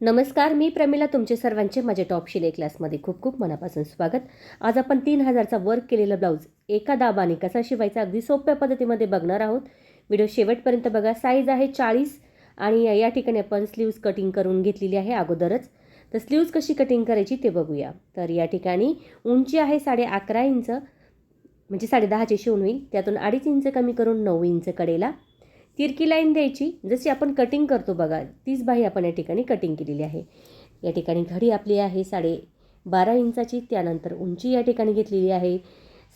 नमस्कार मी प्रमिला तुमचे सर्वांचे माझ्या टॉप शिले क्लासमध्ये खूप खूप मनापासून स्वागत. आज आपण तीन हजारचा वर्क केलेला ब्लाऊज एका दाबाने कसा शिवायचा अगदी सोप्या पद्धतीमध्ये बघणार आहोत. व्हिडिओ शेवटपर्यंत बघा. साईज आहे चाळीस आणि या ठिकाणी आपण स्लीव्ज कटिंग करून घेतलेली आहे अगोदरच. तर स्लीव्ज कशी कटिंग करायची ते बघूया. तर या ठिकाणी उंची आहे साडे अकरा इंच म्हणजे साडेदहाची शिवून होईल. त्यातून अडीच इंच कमी करून नऊ इंच कडेला तिरकी लाईन द्यायची. जशी आपण कटिंग करतो बघा तीच बाही आपण या ठिकाणी कटिंग केलेली आहे. या ठिकाणी घडी आपली आहे साडे बारा इंचाची त्यानंतर उंची या ठिकाणी घेतलेली आहे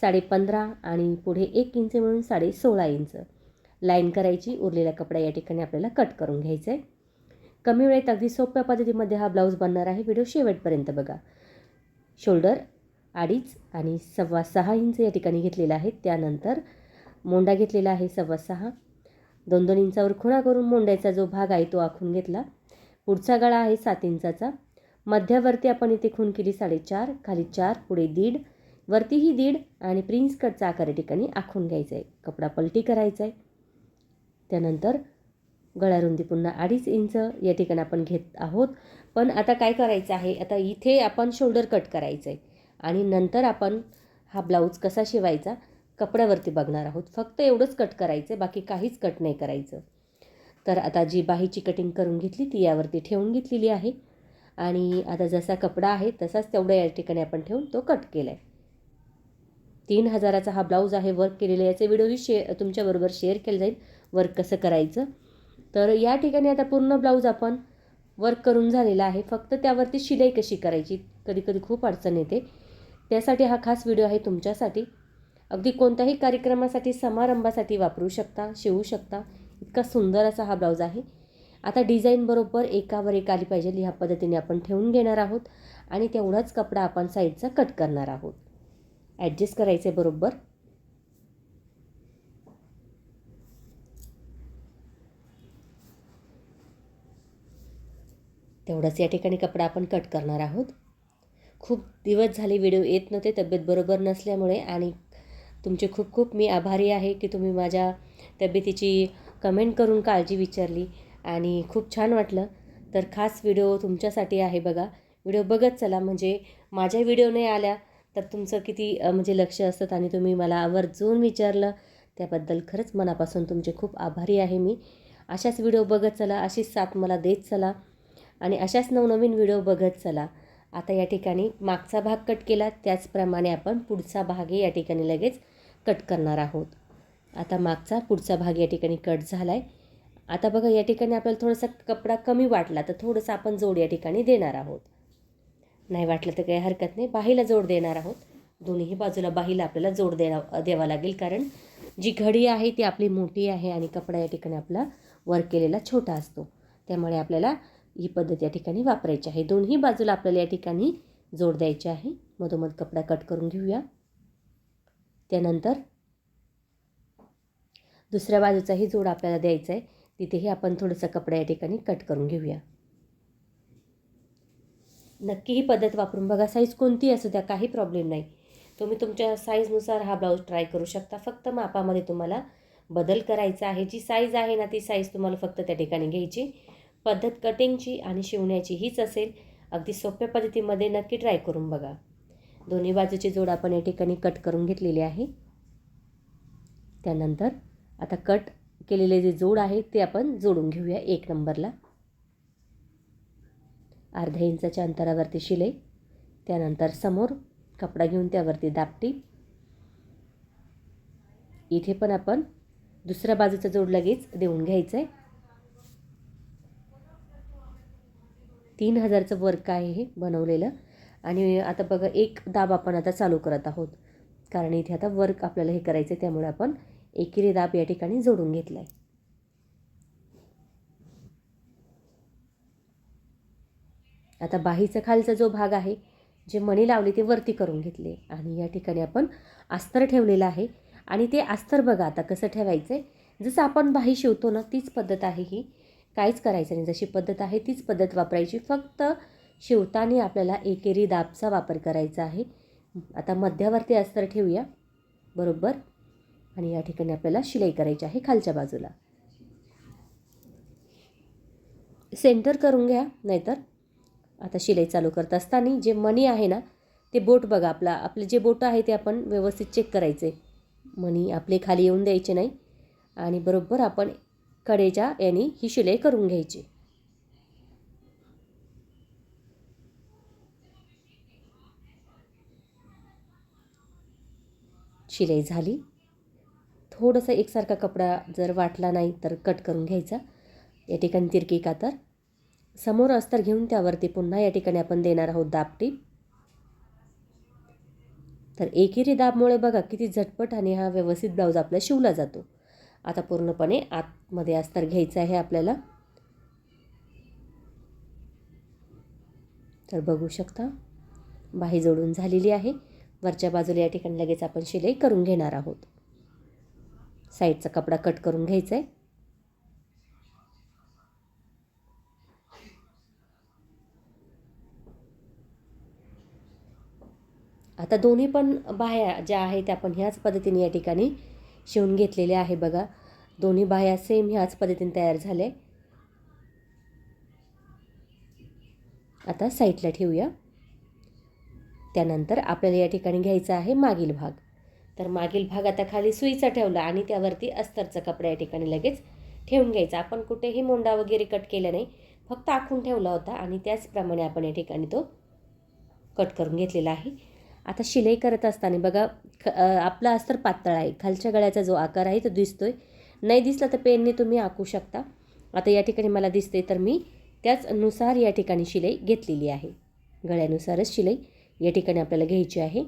साडे पंधरा आणि पुढे एक इंच मिळून साडे सोळा इंच. लाईन करायची उरलेला कपडा या ठिकाणी आपल्याला कट करून घ्यायचा आहे कमी वेळेत अगदी सोप्या पद्धतीमध्ये हा ब्लाऊज बनणार आहे. व्हिडिओ शेवटपर्यंत बघा. शोल्डर अडीच आणि सव्वा सहा इंच या ठिकाणी घेतलेला आहे. त्यानंतर मोंडा घेतलेला आहे सव्वा सहा. दोन दोन इंचावर खुणा करून मोंड्याचा जो भाग आहे तो आखून घेतला. पुढचा गळा आहे सात इंचाचा. मध्यावरती आपण इथे खून केली साडेचार खाली चार पुढे दीड. वरतीही दीड आणि प्रिन्स कटचा आकार या ठिकाणी आखून घ्यायचा आहे. कपडा पलटी करायचा आहे. त्यानंतर गळारुंदी पुन्हा अडीच इंच या ठिकाणी आपण घेत आहोत. पण आता काय करायचं आहे? आता इथे आपण शोल्डर कट करायचं आहे. आणि नंतर आपण हा ब्लाऊज कसा शिवायचा? कपड्यावरती बघणार आहोत. फक्त एवढंच कट करायचं बाकी काहीच कट नाही करायचं. तर आता जी बाहीची कटिंग करून घेतली ती यावरती ठेवून घेतलेली आहे. आणि आता जसा कपडा आहे तसाच तेवढा या ठिकाणी आपण ठेवून तो कट केला आहे तीन हजाराचा हा ब्लाऊज आहे वर्क केलेला याचे व्हिडिओही शे तुमच्याबरोबर शेअर केलं जाईल वर्क कसं करायचं. तर या ठिकाणी आता पूर्ण ब्लाऊज आपण वर्क करून झालेला आहे. फक्त त्यावरती शिलाई कशी करायची कधी कधी खूप अडचण येते. त्यासाठी हा खास व्हिडिओ आहे तुमच्यासाठी. अगदी कोणत्याही कार्यक्रमासाठी समारंभासाठी वापरू शकता शिवू शकता. इतका सुंदर असा हा ब्लाऊज आहे. आता डिझाईन बरोबर एकावर एक आली पाहिजे ह्या पद्धतीने आपण ठेवून घेणार आहोत आणि तेवढाच कपडा आपण साईडचा कट करणार आहोत. ॲडजस्ट करायचे बरोबर. तेवढाच या ठिकाणी कपडा आपण कट करणार आहोत. खूप दिवस झाले व्हिडिओ येत नव्हते तब्येत बरोबर नसल्यामुळे आणि तुमचे खूप खूप मी आभारी आहे की तुम्ही माझ्या तब्येतीची कमेंट करून काळजी विचारली आणि खूप छान वाटलं. तर खास व्हिडिओ तुमच्यासाठी आहे बघा. व्हिडिओ बघत चला म्हणजे माझ्या व्हिडिओ नाही आल्या तर तुमचं किती म्हणजे लक्ष असतं आणि तुम्ही मला आवर्जून विचारलं. त्याबद्दल खरंच मनापासून तुमचे खूप आभारी आहे मी. अशाच व्हिडिओ बघत चला अशीच साथ मला देत चला आणि अशाच नवनवीन व्हिडिओ बघत चला. आता या ठिकाणी मागचा भाग कट केला. त्याचप्रमाणे आपण पुढचा भागही या ठिकाणी लगेच कट करणार आहोत. आता मागचा पुढचा भाग या ठिकाणी कट झाला आहे आता बघा या ठिकाणी आपल्याला थोडासा कपडा कमी वाटला तर थोडंसं आपण जोड या ठिकाणी देणार आहोत. नाही वाटलं तर काही हरकत नाही बाहीला जोड देणार आहोत. दोन्ही बाजूला बाहीला आपल्याला जोड देणं द्यावा लागेल कारण जी घडी आहे ती आपली मोठी आहे आणि कपडा या ठिकाणी आपला वर्क केलेला छोटा असतो. त्यामुळे आपल्याला ही पद्धत या ठिकाणी वापरायची आहे. दोन्ही बाजूला आपल्याला या ठिकाणी जोड द्यायची आहे. मधोमध कपडा कट करून घेऊया. त्यानंतर दुसऱ्या बाजूचाही जोड आपल्याला द्यायचा आहे तिथेही आपण थोडंसं कपडा या ठिकाणी कट करून घेऊया. नक्की ही पद्धत वापरून बघा. साईज कोणती असू द्या काही प्रॉब्लेम नाही. तुम्ही तुमच्या साईजनुसार हा ब्लाऊज ट्राय करू शकता. फक्त मापामध्ये तुम्हाला बदल करायचा आहे. जी साईज आहे ना ती साईज तुम्हाला फक्त त्या ठिकाणी घ्यायची. पद्धत कटिंगची आणि शिवण्याची हीच असेल. अगदी सोप्या पद्धतीमध्ये नक्की ट्राय करून बघा. दोन्ही बाजूचे जोड आपण या ठिकाणी कट करून घेतलेली आहे. त्यानंतर आता कट केलेले जे जोड आहे ते आपण जोडून घेऊया एक नंबरला. अर्ध्या इंचाच्या अंतरावरती शिलाई त्यानंतर समोर कपडा घेऊन त्यावरती दापटी. इथे पण आपण दुसऱ्या बाजूचा जोड लगेच देऊन घ्यायचं आहे तीन हजारचं वर्क आहे हे बनवलेलं. आणि आता बघा एक दाब आपण आता चालू करत आहोत. कारण इथे आता वर्क आपल्याला हे करायचं आहे त्यामुळे आपण एकेरी दाब या ठिकाणी जोडून घेतला आहे आता बाहीचा खालचा जो भाग आहे जे मणी लावले ते वरती करून घेतले. आणि या ठिकाणी आपण अस्तर ठेवलेलं आहे. आणि ते अस्तर बघा आता कसं ठेवायचं आहे जसं आपण बाही शिवतो ना तीच पद्धत आहे ही. काहीच करायचं नाही. जशी पद्धत आहे तीच पद्धत वापरायची. फक्त शिवताना आपल्याला एकेरी दाबचा वापर करायचा आहे. आता मध्यावरती अस्तर ठेवूया. बरोबर? आणि या ठिकाणी आपल्याला शिलाई करायची आहे खालच्या बाजूला. सेंटर करून घ्या नाहीतर आता शिलाई चालू करत असताना जे मणी आहे ना ते बोट बघा आपला. आपले जे बोट आहे ते आपण व्यवस्थित चेक करायचे. मणी आपले खाली येऊन द्यायचे नाही. आणि बरोबर आपण कडेच्या याने ही शिलाई करून घ्यायची. शिलाई झाली. थोडंसं एकसारखा कपडा जर वाटला नाही तर कट करून घ्यायचा. या ठिकाणी तिरकी कातर. समोर अस्तर घेऊन त्यावरती पुन्हा या ठिकाणी आपण देणार आहोत दाबटी तर एकेरी दाबमुळे बघा किती झटपट आणि हा व्यवस्थित ब्लाऊज आपला शिवला जातो. आता पूर्णपणे आतमध्ये अस्तर घ्यायचं आहे आपल्याला. तर बघू शकता बाही जोडून झालेली आहे. वरच्या बाजूला या ठिकाणी लगेच आपण शिलाई करून घेणार आहोत. साईडचा कपडा कट करून घ्यायचा आहे आता दोन्ही पण बाह्या ज्या आहेत त्या आपण ह्याच पद्धतीने या ठिकाणी शिवून घेतलेल्या आहे बघा. दोन्ही बाह्या सेम ह्याच पद्धतीने तयार झाल्या. आता साईडला ठेवूया. त्यानंतर आपल्याला या ठिकाणी घ्यायचा आहे मागील भाग. तर मागील भाग आता खाली सुईचा ठेवला आणि त्यावरती अस्तरचा कपडा या ठिकाणी लगेच ठेवून घ्यायचा. आपण कुठेही मोंडा वगैरे कट केला नाही फक्त आखून ठेवला होता आणि त्याचप्रमाणे आपण या ठिकाणी तो कट करून घेतलेला आहे. आता शिलाई करत असताना बघा ख आपला अस्तर पातळ आहे. खालच्या गळ्याचा जो आकार आहे तो दिसतोय. नाही दिसला तर पेनने तुम्ही आखू शकता. आता या ठिकाणी मला दिसते तर मी त्याचनुसार या ठिकाणी शिलाई घेतलेली आहे. गळ्यानुसारच शिलाई. या ठिकाणी आपल्याला घ्यायची आहे.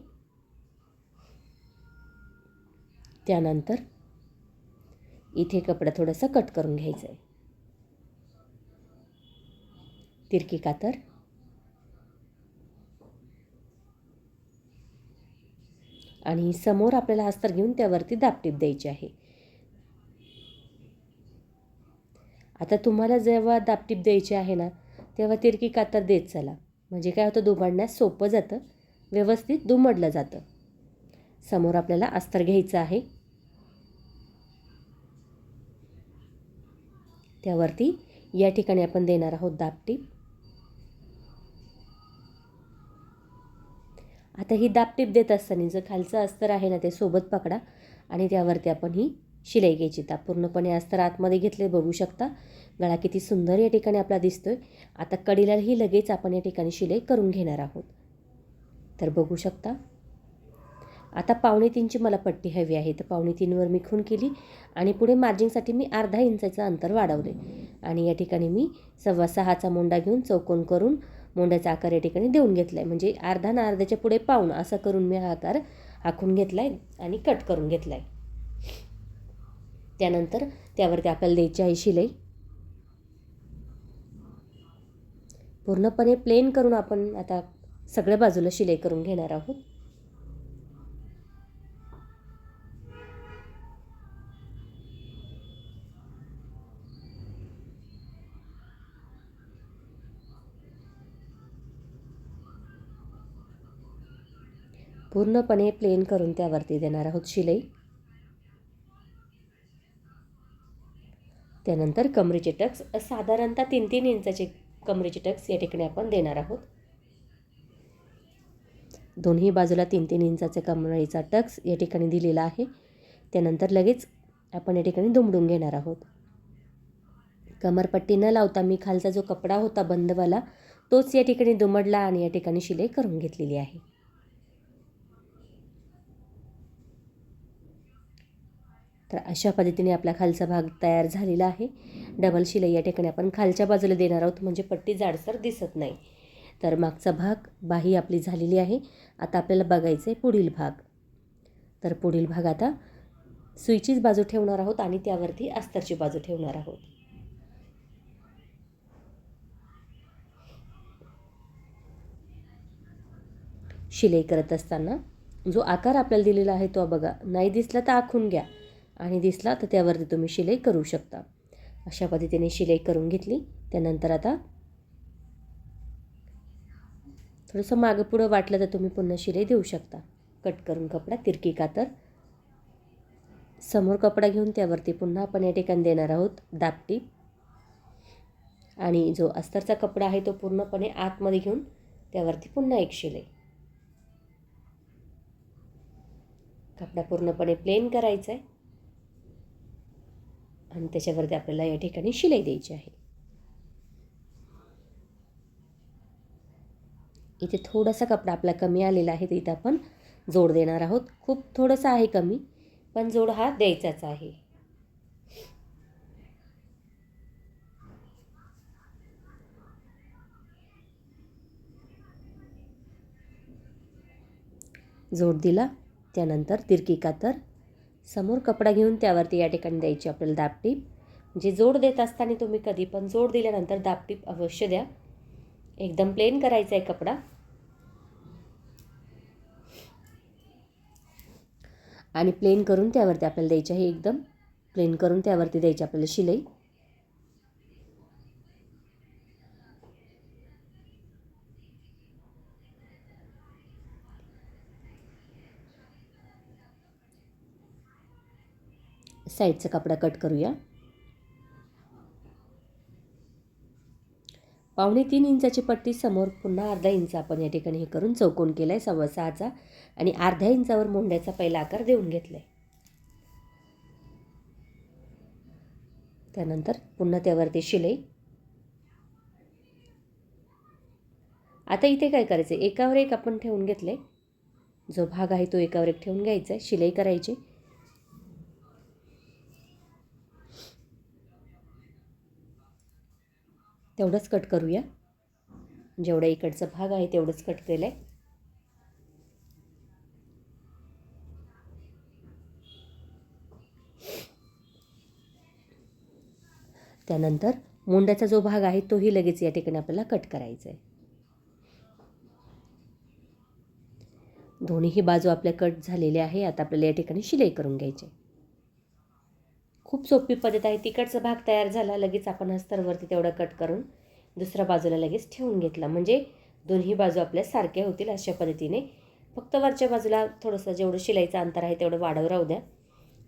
त्यानंतर इथे कपडा थोडासा कट करून घ्यायचा आहे. तिरकी कातर. आणि समोर आपल्याला अस्तर घेऊन त्यावरती दापटीप द्यायची आहे. आता तुम्हाला जेव्हा दापटीप द्यायची आहे ना तेव्हा तिरकी कातर देत चला. म्हणजे काय होतं दुमडण्यास सोपं जातं व्यवस्थित दुमडलं जातं. समोर आपल्याला अस्तर घ्यायचं आहे. त्यावरती या ठिकाणी आपण देणार आहोत दापटीप आता ही दापटीप देत असताना जर खालचं अस्तर आहे ना ते सोबत पकडा आणि त्यावरती आपण ही शिलाई घ्यायची. ता पूर्णपणे अस्तर आतमध्ये घेतले बघू शकता. गळा किती सुंदर या ठिकाणी आपला दिसतोय. आता कडेलाही लगेच आपण या ठिकाणी शिलाई करून घेणार आहोत. तर बघू शकता. आता पावणे तीनची मला पट्टी हवी आहे. तर पावणे तीनवर मी खून केली आणि पुढे मार्जिंगसाठी मी अर्धा इंचाचं अंतर वाढवले. आणि या ठिकाणी मी सव्वा सहाचा मोंडा घेऊन चौकोन करून मोंड्याचा आकार या ठिकाणी देऊन घेतला आहे म्हणजे अर्धा ना अर्ध्याच्या पुढे पाऊण असं करून मी हा आकार आखून घेतला आहे आणि कट करून घेतला आहे त्यानंतर त्यावरती आपल्याला द्यायची आहे शिलाई. पूर्णपणे प्लेन करून आपण आता सगळ्या बाजूला शिलाई करून घेणार आहोत. पूर्णपणे प्लेन करून त्यावरती देणार आहोत शिलाई. त्यानंतर कमरेचे टक्स साधारणतः तीन तीन इंचाचे कमरेचे टक्स या ठिकाणी आपण देणार आहोत. दोन्ही बाजूला तीन तीन इंचाचे कमरेचा टक्स या ठिकाणी दिलेला आहे. त्यानंतर लगेच आपण या ठिकाणी दुमडून घेणार आहोत. कमरपट्टी न लावता मी खालचा जो कपडा होता बंदवाला तोच या ठिकाणी दुमडला आणि या ठिकाणी शिलाई करून घेतलेली आहे. तर अशा पद्धतीने आपला खालचा भाग तयार झालेला आहे. डबल शिलाई या ठिकाणी आपण खालच्या बाजूला देणार आहोत म्हणजे पट्टी जाडसर दिसत नाही. तर मागचा भाग बाही आपली झालेली आहे. आता आपल्याला बघायचं आहे पुढील भाग. तर पुढील भाग आता सुईचीच बाजू ठेवणार आहोत आणि त्यावरती अस्तरची बाजू ठेवणार आहोत. शिलाई करत असताना जो आकार आपल्याला दिलेला आहे तो बघा. नाही दिसला तर आखून घ्या. आणि दिसला तर त्यावरती तुम्ही शिलाई करू शकता. अशा पद्धतीने शिलाई करून घेतली. त्यानंतर आता थोडंसं मागं पुढं वाटलं तर तुम्ही पुन्हा शिलाई देऊ शकता. कट करून कपडा तिरकी कातर. समोर कपडा घेऊन त्यावरती पुन्हा आपण या ठिकाणी देणार आहोत दापटी. आणि जो अस्तरचा कपडा आहे तो पूर्णपणे आतमध्ये घेऊन त्यावरती पुन्हा एक शिलाई. कपडा पूर्णपणे प्लेन करायचा आहे. आणि त्याच्यावरती आपल्याला या ठिकाणी शिलाई द्यायची आहे. इथे थोडासा कपडा आपला कमी आलेला आहे तर इथं आपण जोड देणार आहोत. खूप थोडंसं आहे कमी पण जोड हा द्यायचाच आहे. जोड दिला त्यानंतर तिरकी कातर. समोर कपडा घेऊन त्यावरती या ठिकाणी द्यायची आपल्याला दापटीप म्हणजे जोड देत असताना तुम्ही कधी पण जोड दिल्यानंतर दापटीप अवश्य द्या. एकदम प्लेन करायचा आहे कपडा. आणि प्लेन करून त्यावरती आपल्याला द्यायची आहे एकदम प्लेन करून त्यावरती द्यायची आपल्याला शिलाई. साईडचा कपडा कट करूया. पावणे तीन इंचाची पट्टी समोर पुन्हा अर्धा इंच आपण या ठिकाणी हे करून चौकोन केला आहे सव्वा सहाचा. आणि अर्ध्या इंचावर मोंड्याचा पहिला आकार देऊन घेतला आहे त्यानंतर पुन्हा त्यावरती शिलाई. आता इथे काय करायचं आहे एकावर एक आपण ठेवून घेतलं आहे जो भाग आहे तो एकावर एक ठेवून घ्यायचा आहे शिलाई करायची. तेवढंच कट करूया. जेवढा इकडचा भाग आहे तेवढंच कट केलं आहे त्यानंतर मुंड्याचा जो भाग आहे तोही लगेच या ठिकाणी आपल्याला कट करायचा आहे दोन्हीही बाजू आपल्या कट झालेल्या आहे. आता आपल्याला या ठिकाणी शिलाई करून घ्यायची खूप सोपी पद्धत आहे. तिकडचा भाग तयार झाला लगेच आपण अस्तरवरती तेवढं कट करून दुसऱ्या बाजूला लगेच ठेवून घेतला. म्हणजे दोन्ही बाजू आपल्या सारख्या होतील अशा पद्धतीने. फक्त वरच्या बाजूला थोडंसं जेवढं शिलाईचं अंतर आहे तेवढं वाढव राहू द्या.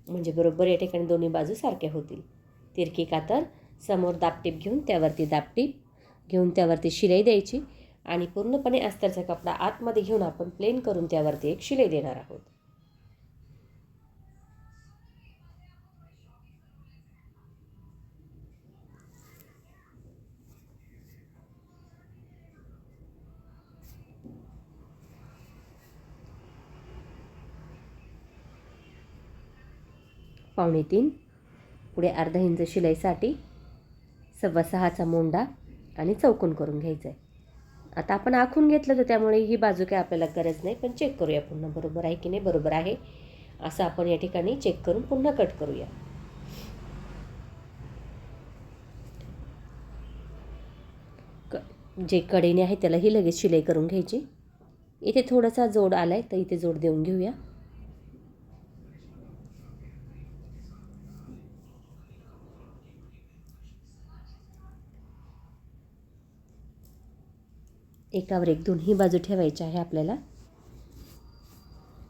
म्हणजे बरोबर या ठिकाणी दोन्ही बाजू सारख्या होतील. तिरकी कातर समोर दापटीप घेऊन त्यावरती दापटीप घेऊन त्यावरती शिलाई द्यायची आणि पूर्णपणे अस्तरचा कपडा आतमध्ये घेऊन आपण प्लेन करून त्यावरती एक शिलाई देणार आहोत. पावणे तीन. पुढे अर्धा इंच शिलाईसाठी सव्वा सहाचा मोंडा आणि चौकोन करून घ्यायचा आहे आता आपण आखून घेतलं तर त्यामुळे ही बाजू काय आपल्याला गरज नाही पण चेक करूया पुन्हा. बरोबर आहे की नाही? बरोबर आहे. असं आपण या ठिकाणी चेक करून पुन्हा कट करूया. क जे कडेने आहे त्यालाही लगेच शिलाई करून घ्यायची. इथे थोडासा जोड आला आहे तर इथे जोड देऊन घेऊया. एकावर एक दोन्ही बाजू ठेवायच्या आहे आपल्याला.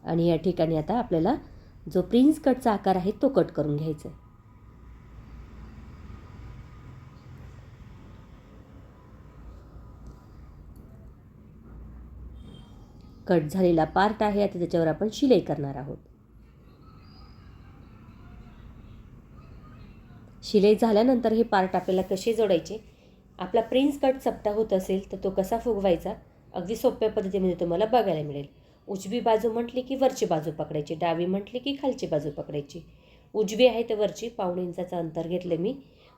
आणि या ठिकाणी आता आपल्याला जो प्रिन्स कटचा आकार आहे तो कट करून घ्यायचा कट झालेला पार्ट आहे आता त्याच्यावर आपण शिलाई करणार आहोत. शिलाई झाल्यानंतर हे पार्ट आपल्याला कसे जोडायचे? आपला प्रिन्स कट चपटा होत असेल तर तो कसा फुगवायचा? अगदी सोप्या पद्धतीमध्ये तुम्हाला बघायला मिळेल. उजवी बाजू म्हटली की वरची बाजू पकडायची. डावी म्हटली की खालची बाजू पकडायची. उजवी आहे तर वरची. पाऊण इंचाचं अंतर घेतलं मी.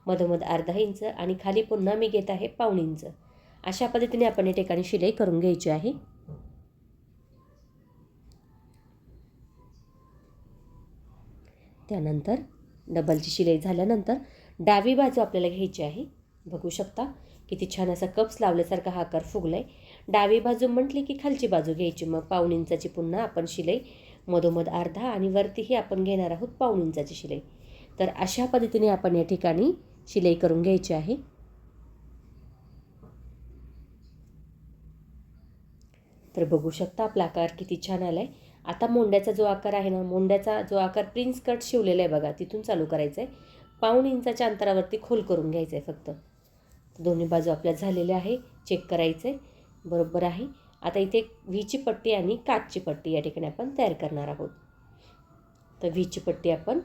मधोमध अर्धा इंच आणि खाली पुन्हा मी घेत आहे पाऊण इंच. अशा पद्धतीने आपण या ठिकाणी शिलाई करून घ्यायची आहे. त्यानंतर डबलची शिलाई झाल्यानंतर डावी बाजू आपल्याला घ्यायची आहे. बघू शकता. किती छान असा कप्स लावल्यासारखा हा आकार फुगला आहे डावी बाजू म्हटली की खालची बाजू घ्यायची. मग पाऊण इंचाची पुन्हा आपण शिलाई. मधोमध अर्धा आणि वरतीही आपण घेणार आहोत पाऊण इंचाची शिलाई. तर अशा पद्धतीने आपण या ठिकाणी शिलाई करून घ्यायची आहे. तर बघू शकता आपला आकार किती छान आला आहे आता मोंड्याचा जो आकार आहे ना मोंड्याचा जो आकार प्रिन्स कट शिवलेला आहे बघा तिथून चालू करायचा आहे पाऊण इंचाच्या अंतरावरती खोल करून घ्यायचं आहे फक्त. दोन्ही बाजू आपल्या झालेल्या आहे. चेक करायचं आहे बरोबर आहे. आता इथे व्हीची पट्टी आणि काचची पट्टी या ठिकाणी आपण तयार करणार आहोत. तर व्हीची पट्टी आपण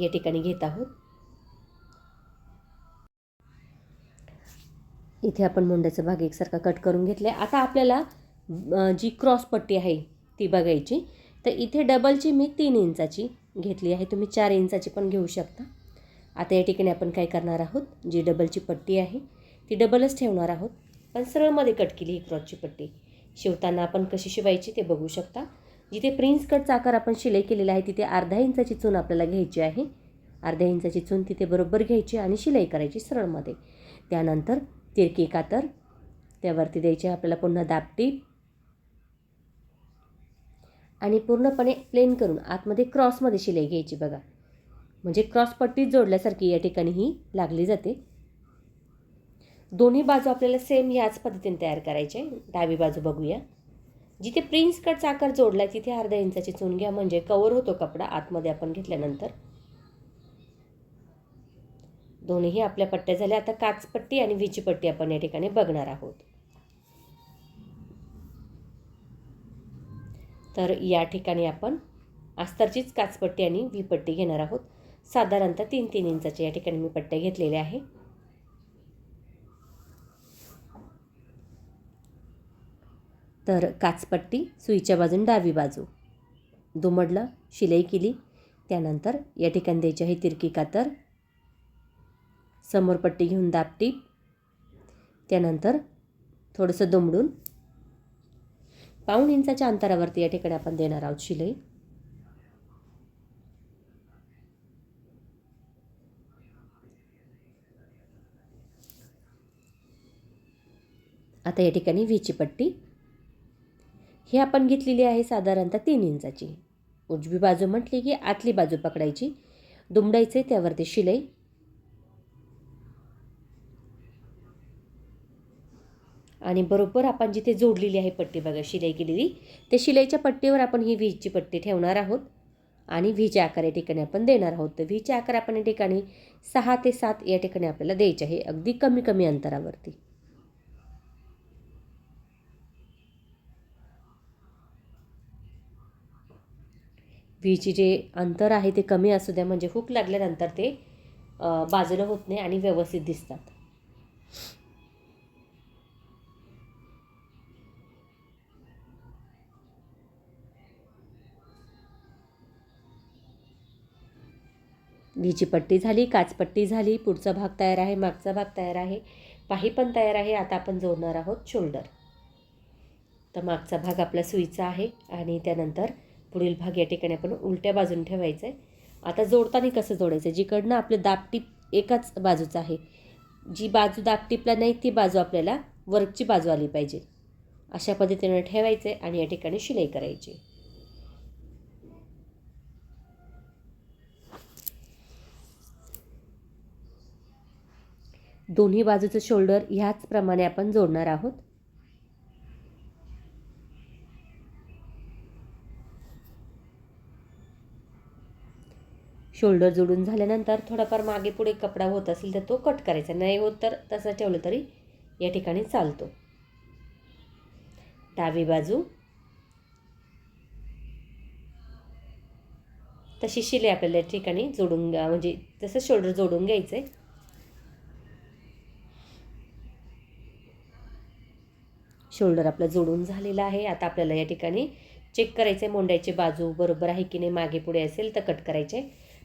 या ठिकाणी घेत आहोत. इथे आपण मुंड्याचा भाग एकसारखा कट करून घेतला आहे आता आपल्याला जी क्रॉस पट्टी आहे ती बघायची. तर इथे डबलची मी तीन इंचाची घेतली आहे. तुम्ही चार इंचाची पण घेऊ शकता. आता या ठिकाणी आपण काय करणार आहोत? जी डबलची पट्टी आहे ती डबलच ठेवणार आहोत. पण सरळमध्ये कट केली ही क्रॉसची पट्टी. शिवताना आपण कशी शिवायची ते बघू शकता. जिथे प्रिन्स कटचा आकार आपण शिलाई केलेला आहे तिथे अर्धा इंचाची चून आपल्याला घ्यायची आहे. अर्ध्या इंचाची चून तिथे बरोबर घ्यायची आणि शिलाई करायची सरळमध्ये. त्यानंतर तिरकी कातर त्यावरती द्यायची आपल्याला पुन्हा दापटी. आणि पूर्णपणे प्लेन करून आतमध्ये क्रॉसमध्ये शिलाई घ्यायची बघा. म्हणजे क्रॉसपट्टी जोडल्यासारखी या ठिकाणी ही लागली जाते. दोन्ही बाजू आपल्याला सेम ह्याच पद्धतीने तयार करायचे. डावी बाजू बघूया. जिथे प्रिन्स कटचा आकार जोडला तिथे अर्ध्या इंचाची चून घ्या. म्हणजे कवर होतो कपडा आतमध्ये आपण घेतल्यानंतर. दोन्हीही आपल्या पट्ट्या झाल्या. आता काचपट्टी आणि विची पट्टी आपण या ठिकाणी बघणार आहोत. तर या ठिकाणी आपण अस्तरचीच काचपट्टी आणि विपट्टी पट्टी घेणार आहोत. साधारणतः तीन तीन इंचाचे या ठिकाणी मी पट्टे घेतलेले आहे. तर काचपट्टी सुईच्या बाजून डावी बाजू. दुमडलं शिलाई केली. त्यानंतर या ठिकाणी द्यायची आहे तिरकी कातर. समोर पट्टी घेऊन दापटी त्यानंतर थोडंसं दुमडून पाऊण इंचाच्या अंतरावरती या ठिकाणी आपण देणार आहोत शिलाई. आता या ठिकाणी व्हीची पट्टी. ही आपण घेतलेली आहे साधारणतः तीन इंचाची. उजवी बाजू म्हटली की आतली बाजू पकडायची. दुमडायचे त्यावरती शिलाई. आणि बरोबर आपण जिथे जोडलेली आहे पट्टी बघा शिलाई केलेली. त्या शिलाईच्या पट्टीवर आपण ही व्हीची पट्टी ठेवणार आहोत. आणि व्हीच्या आकार या ठिकाणी आपण देणार आहोत. तर व्हीचे आकार आपण या ठिकाणी सहा ते सात या ठिकाणी आपल्याला द्यायचे आहे. अगदी कमी कमी अंतरावरती. व्हीची जे अंतर आहे ते कमी असू द्या म्हणजे हुक लागल्यानंतर ते बाजूला होत नाही आणि व्यवस्थित दिसतात. व्हीची पट्टी झाली काचपट्टी झाली पुढचा भाग तयार आहे मागचा भाग तयार आहे पाही पण तयार आहे आता आपण जोडणार आहोत शोल्डर. तर मागचा भाग आपला सुईचा आहे आणि त्यानंतर पुढील भाग या ठिकाणी आपण उलट्या बाजूने ठेवायचं आहे आता जोडताना कसं जोडायचं? जिकडनं आपलं दापटीप एकाच बाजूचं आहे. जी बाजू दापटीपला नाही ती बाजू आपल्याला वर्कची बाजू आली पाहिजे. अशा पद्धतीनं ठेवायचं आहे आणि या ठिकाणी शिलाई करायची. दोन्ही बाजूचं शोल्डर ह्याचप्रमाणे आपण जोडणार आहोत. शोल्डर जोडून झाल्यानंतर थोडाफार मागे पुढे कपडा होत असेल तर तो कट करायचा. नाही होत तर तसं ठेवलं तरी या ठिकाणी चालतो. डावी बाजू. तशी शिलाई आपल्याला या ठिकाणी जोडून घ्या म्हणजे तसं शोल्डर जोडून घ्यायचं आहे शोल्डर आपला जोडून झालेला आहे. आता आपल्याला या ठिकाणी चेक करायचं आहे मोंड्याची बाजू बरोबर आहे की नाही मागे पुढे असेल तर कट करायचे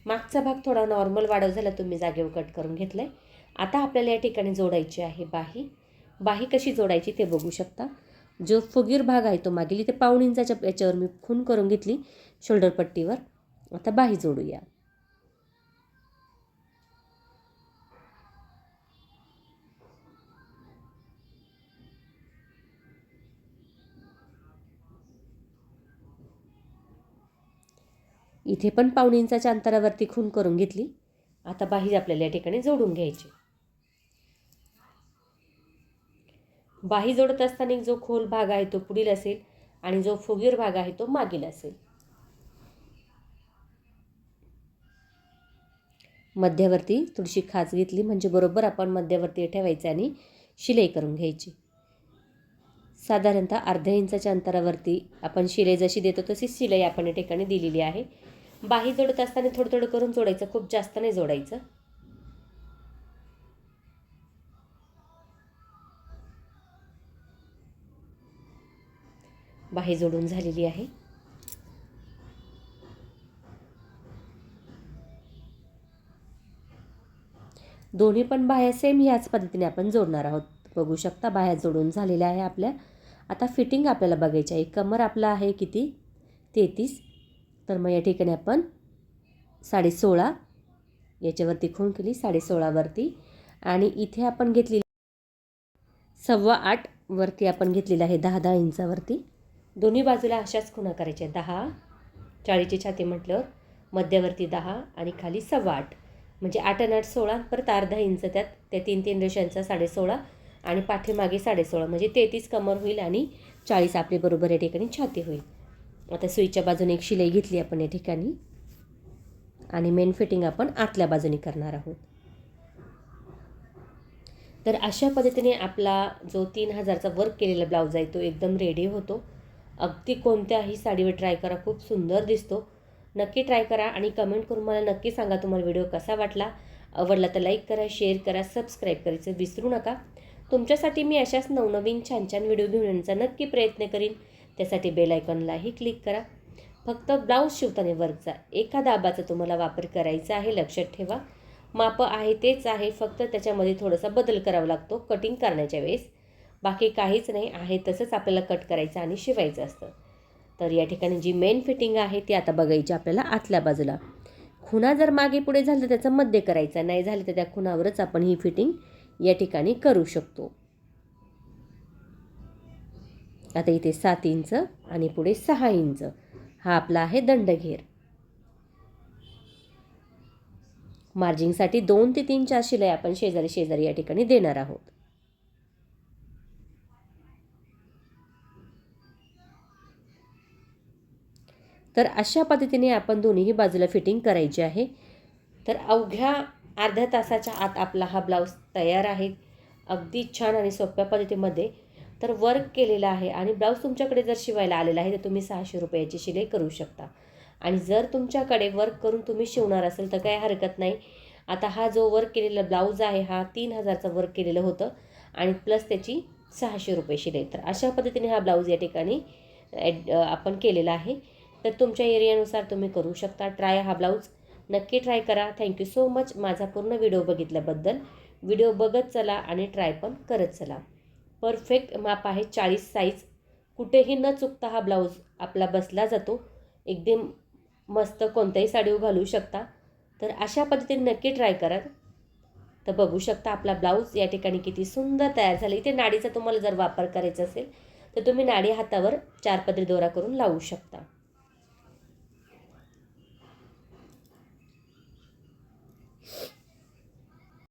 मागचा भाग थोडा नॉर्मल वाढव झाला तुम्ही जागेवर कट करून घेतलं आहे आता आपल्याला या ठिकाणी जोडायची आहे बाही. बाही कशी जोडायची ते बघू शकता. जो फुगीर भाग आहे तो मागील इथे पाऊण इंचाच्या याच्यावर मी खून करून घेतली शोल्डर पट्टीवर. आता बाही जोडूया. इथे पण पाऊण इंचाच्या अंतरावरती खून करून घेतली. आता बाही आपल्याला या ठिकाणी जोडून घ्यायची. बाही जोडत असताना जो खोल भाग आहे तो पुढील असेल आणि जो फुगीर भाग आहे तो मागील असेल. मध्यावरती थोडीशी खाच घेतली म्हणजे बरोबर आपण मध्यावरती ठेवायचं आणि शिलाई करून घ्यायची. साधारणतः अर्ध्या इंचाच्या अंतरावरती आपण शिलाई जशी देतो तशीच शिलाई आपण या ठिकाणी दिलेली आहे. बाही जोडत असताना थोडं थोडं करून जोडायचं खूप जास्त नाही जोडायचं. बाही जोडून झालेली आहे. दोन्ही पण बाह्या सेम ह्याच पद्धतीने आपण जोडणार आहोत. बघू शकता बाह्या जोडून झालेल्या आहे आपल्या. आता फिटिंग आपल्याला बघायची आहे. कमर आपला आहे किती? तेहतीस. तर मग या ठिकाणी आपण साडे सोळा याच्यावरती खूण केली साडे सोळावरती आणि इथे आपण घेतलेली सव्वा आठ वरती आपण घेतलेलं आहे दहा दहा इंचावरती. दोन्ही बाजूला अशाच खुणा करायच्या दहा चाळीची छाती म्हटल्यावर मध्यावरती दहा आणि खाली सव्वा आठ. म्हणजे आठ आणि आठ सोळा परत अर्धा इंच त्यात. त्या तीन तीन रेषांचा साडे सोळा आणि पाठीमागे साडे सोळा म्हणजे तेहतीस कमर होईल आणि चाळीस आपली बरोबर या ठिकाणी छाती होईल. आता सुईच्या बाजूने एक शिलाई घेतली आपण या ठिकाणी. आणि मेन फिटिंग आपण आतल्या बाजूने करणार आहोत. तर अशा पद्धतीने आपला जो तीन हजारचा वर्क केलेला ब्लाऊज आहे तो एकदम रेडी होतो. अगदी कोणत्याही साडीवर ट्राय करा खूप सुंदर दिसतो. नक्की ट्राय करा आणि कमेंट करून मला नक्की सांगा तुम्हाला व्हिडिओ कसा वाटला. आवडला तर लाईक करा शेअर करा सबस्क्राईब करायचं विसरू नका. तुमच्यासाठी मी अशाच नवनवीन छान छान व्हिडिओ घेऊन येण्याचा नक्की प्रयत्न करीन. त्यासाठी बेल आयकॉनलाही क्लिक करा. फक्त ब्लाऊज शिवताना वर्कचा एका दाबाचा तुम्हाला वापर करायचा आहे लक्षात ठेवा. माप आहे तेच आहे फक्त त्याच्यामध्ये थोडासा बदल करावा लागतो कटिंग करण्याच्या वेळेस. बाकी काहीच नाही आहे तसंच आपल्याला कट करायचं आणि शिवायचं असतं. तर या ठिकाणी जी मेन फिटिंग आहे ती आता बघायची आपल्याला आतल्या बाजूला. खुणा जर मागे पुढे झालं तर त्याचं मध्य करायचं नाही झालं तर त्या खुणावरच आपण ही फिटिंग या ठिकाणी करू शकतो. आता इथे सात इंच आणि पुढे सहा इंच. हा आपला आहे दंडघेर. मार्जिंगसाठी दोन ते तीन चार शिलाई आपण शेजारी शेजारी या ठिकाणी देणार आहोत. तर अशा पद्धतीने आपण दोन्हीही बाजूला फिटिंग करायची आहे. तर अवघ्या अर्ध्या तासाच्या आत आपला हा ब्लाऊज तयार आहे. अगदी छान आणि सोप्या पद्धतीमध्ये तर वर्क केलेला आहे आणि ब्लाऊज तुमच्याकडे जर शिवायला आलेला आहे तर तुम्ही सहाशे रुपयाची शिलाई करू शकता. आणि जर तुमच्याकडे वर्क करून तुम्ही शिवणार असेल तर काही हरकत नाही. आता हा जो वर्क केलेला ब्लाऊज आहे हा तीन हजारचा वर्क केलेलं होतं आणि प्लस त्याची सहाशे रुपये शिलाई. तर अशा पद्धतीने हा ब्लाऊज या ठिकाणी ॲड आपण केलेला आहे. तर तुमच्या एरियानुसार तुम्ही करू शकता. ट्राय हा ब्लाऊज नक्की ट्राय करा. थँक्यू सो मच माझा पूर्ण व्हिडिओ बघितल्याबद्दल. व्हिडिओ बघत चला आणि ट्राय पण करत चला. परफेक्ट माप आहे चाळीस साईज कुठेही न चुकता हा ब्लाऊज आपला बसला जातो. एकदम मस्त कोणत्याही साडीवर घालू शकता. तर अशा पद्धतीने नक्की ट्राय करा. तर बघू शकता आपला ब्लाऊज या ठिकाणी किती सुंदर तयार झाला. इथे नाडीचा तुम्हाला जर वापर करायचा असेल तर तुम्ही नाडी हातावर चार पदरी दोरा करून लावू शकता.